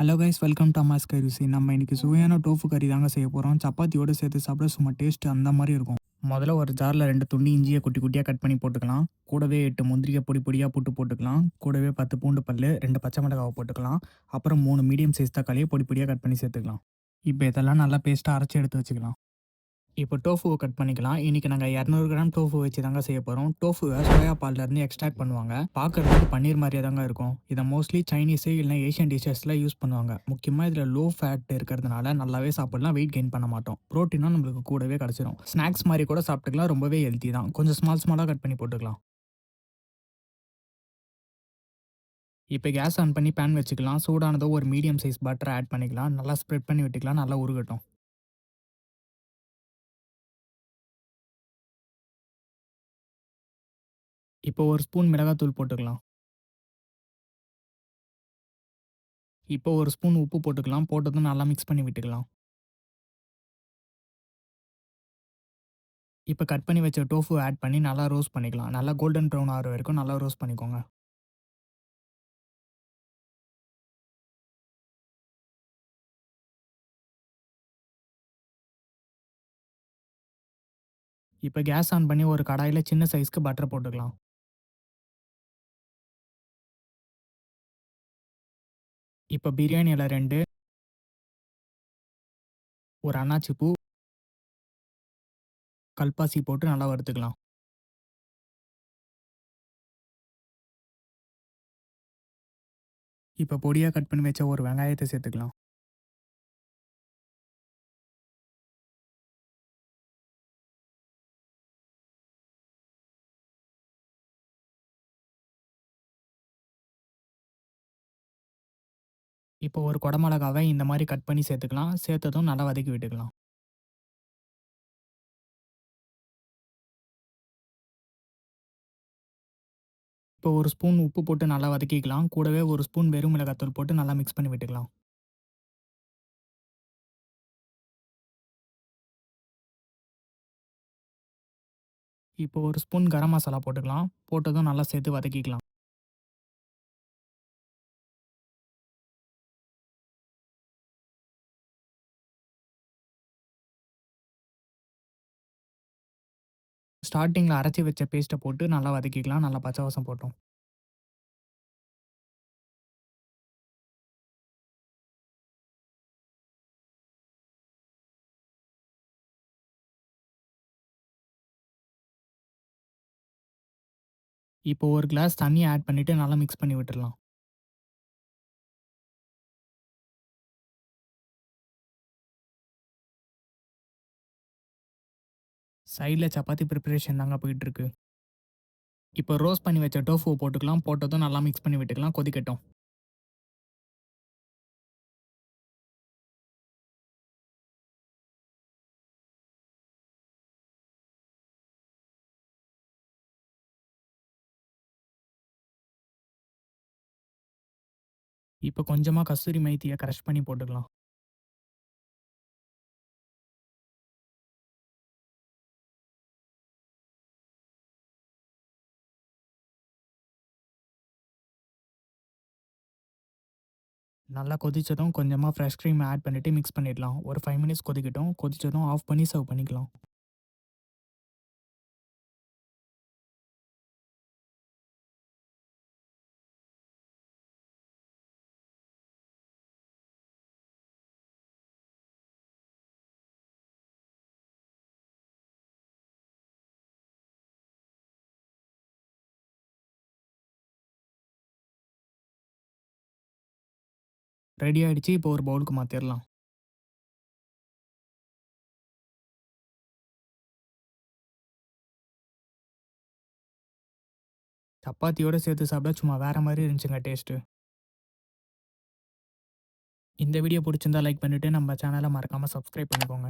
Hello guys welcome to Amma's கருசி நம்ம இன்றைக்கி சுவையான டோஃபு கறி தாங்க செய்ய போகிறோம் சப்பாத்தியோடு சேர்த்து சாப்பிட சும்மா டேஸ்ட் அந்த மாதிரி இருக்கும். முதல்ல ஒரு ஜாரில் ரெண்டு துண்டு இஞ்சியை குட்டி குட்டியாக கட் பண்ணி போட்டுக்கலாம். கூடவே எட்டு முந்திரியை பொடி பொடியாக போட்டு போட்டுக்கலாம். கூடவே பத்து பூண்டு பல் ரெண்டு பச்சை மிளகாவை போட்டுக்கலாம். அப்புறம் மூணு மீடியம் சைஸ் தக்காளியை பொடி பொடியாக கட் பண்ணி சேர்த்துக்கலாம். இப்போ இதெல்லாம் நல்லா பேஸ்ட்டாக அரைச்சி எடுத்து வச்சுக்கலாம். இப்போ டோஃபுவை கட் பண்ணிக்கலாம். இன்னைக்கு நாங்கள் இரநூறு கிராம் டோஃபு வச்சு தாங்க செய்ய போகிறோம் டோஃபுவை சோயா பால்லேருந்து எக்ஸ்ட்ராக்ட் பண்ணுவாங்க. பார்க்கறதுக்கு பன்னீர் மாதிரியே தாங்க இருக்கும். இதை மோஸ்ட்லி சைனீஸு இல்லை ஏஷியன் டிஷஸில் யூஸ் பண்ணுவாங்க. முக்கியமாக இதில் லோ ஃபேட் இருக்கிறதுனால நல்லாவே சாப்பிடலாம். வெயிட் கெயின் பண்ண மாட்டோம். ப்ரோட்டீனும் நம்மளுக்கு கூடவே கிடச்சிரும். ஸ்நாக்ஸ் மாதிரி கூட சாப்பிட்டுக்கலாம். ரொம்பவே ஹெல்த்தி தான். கொஞ்சம் ஸ்மால் ஸ்மாலாக கட் பண்ணி போட்டுக்கலாம். இப்போ கேஸ் ஆன் பண்ணி பேன் வச்சுக்கலாம். சூடானதோ ஒரு மீடியம் சைஸ் பட்டரை ஆட் பண்ணிக்கலாம். நல்லா ஸ்ப்ரெட் பண்ணி விட்டுக்கலாம். நல்லா உருகட்டும். இப்போ ஒரு ஸ்பூன் மிளகாத்தூள் போட்டுக்கலாம். இப்போ ஒரு ஸ்பூன் உப்பு போட்டுக்கலாம். போட்டதும் நல்லா மிக்ஸ் பண்ணி விட்டுக்கலாம். இப்போ கட் பண்ணி வச்ச டோஃபு ஆட் பண்ணி நல்லா ரோஸ்ட் பண்ணிக்கலாம். நல்லா கோல்டன் ப்ரௌன் ஆகிற வரைக்கும் நல்லா ரோஸ்ட் பண்ணிக்கோங்க. இப்போ கேஸ் ஆன் பண்ணி ஒரு கடாயில் சின்ன சைஸ்க்கு பட்டர் போட்டுக்கலாம். இப்போ பிரியாணி இலை ரெண்டு. ஒரு அன்னாச்சி பூ. கல்பாசி போட்டு நல்லா வறுத்துக்கலாம். இப்போ பொடியாக கட் பண்ணி வச்ச ஒரு வெங்காயத்தை சேர்த்துக்கலாம். இப்போ ஒரு குடமிளகாவை இந்த மாதிரி கட் பண்ணி சேர்த்துக்கலாம். சேர்த்ததும் நல்லா வதக்கி விட்டுக்கலாம். இப்போ ஒரு ஸ்பூன் உப்பு போட்டு நல்லா வதக்கிக்கலாம். கூடவே ஒரு ஸ்பூன் வெறும் மிளகாத்தூள் போட்டு நல்லா மிக்ஸ் பண்ணி விட்டுக்கலாம். இப்போ ஒரு ஸ்பூன் கரம் மசாலா போட்டுக்கலாம். போட்டதும் நல்லா சேர்த்து வதக்கிக்கலாம். ஸ்டார்டிங்கில் அரைச்சி வச்ச பேஸ்ட்டை போட்டு நல்லா வதக்கிக்கலாம். நல்லா பச்சை வாசம் போட்டோம். இப்போ ஒரு கிளாஸ் தண்ணி ஆட் பண்ணிவிட்டு நல்லா மிக்ஸ் பண்ணி விட்டுடலாம் சைடில் சப்பாத்தி ப்ரிப்பரேஷன் தாங்க போயிட்டுருக்கு. இப்போ ரோஸ்ட் பண்ணி வச்ச டோஃபுவை போட்டுக்கலாம். போட்டதும் நல்லா மிக்ஸ் பண்ணி விட்டுக்கலாம். கொதிக்கட்டும். இப்போ கொஞ்சமாக கஸ்தூரி மைத்தியை க்ரஷ் பண்ணி போட்டுக்கலாம். நல்லா கொதித்ததும் கொஞ்சமாக ஃப்ரெஷ் க்ரீம் ஆட் பண்ணிவிட்டு மிக்ஸ் பண்ணிடலாம். ஒரு ஃபைவ் மினிட்ஸ் கொதிக்கட்டும். கொதித்ததும் ஆஃப் பண்ணி சர்வ் பண்ணிக்கலாம். ரெடி ஆகிடுச்சு இப்போ ஒரு பவுலுக்கு மாற்றிடலாம் சப்பாத்தியோடு சேர்த்து சாப்பிட சும்மா வேறு மாதிரி இருந்துச்சுங்க டேஸ்ட்டு. இந்த வீடியோ பிடிச்சிருந்தா லைக் பண்ணிவிட்டு நம்ம சேனலை மறக்காமல் சப்ஸ்கிரைப் பண்ணிக்கோங்க.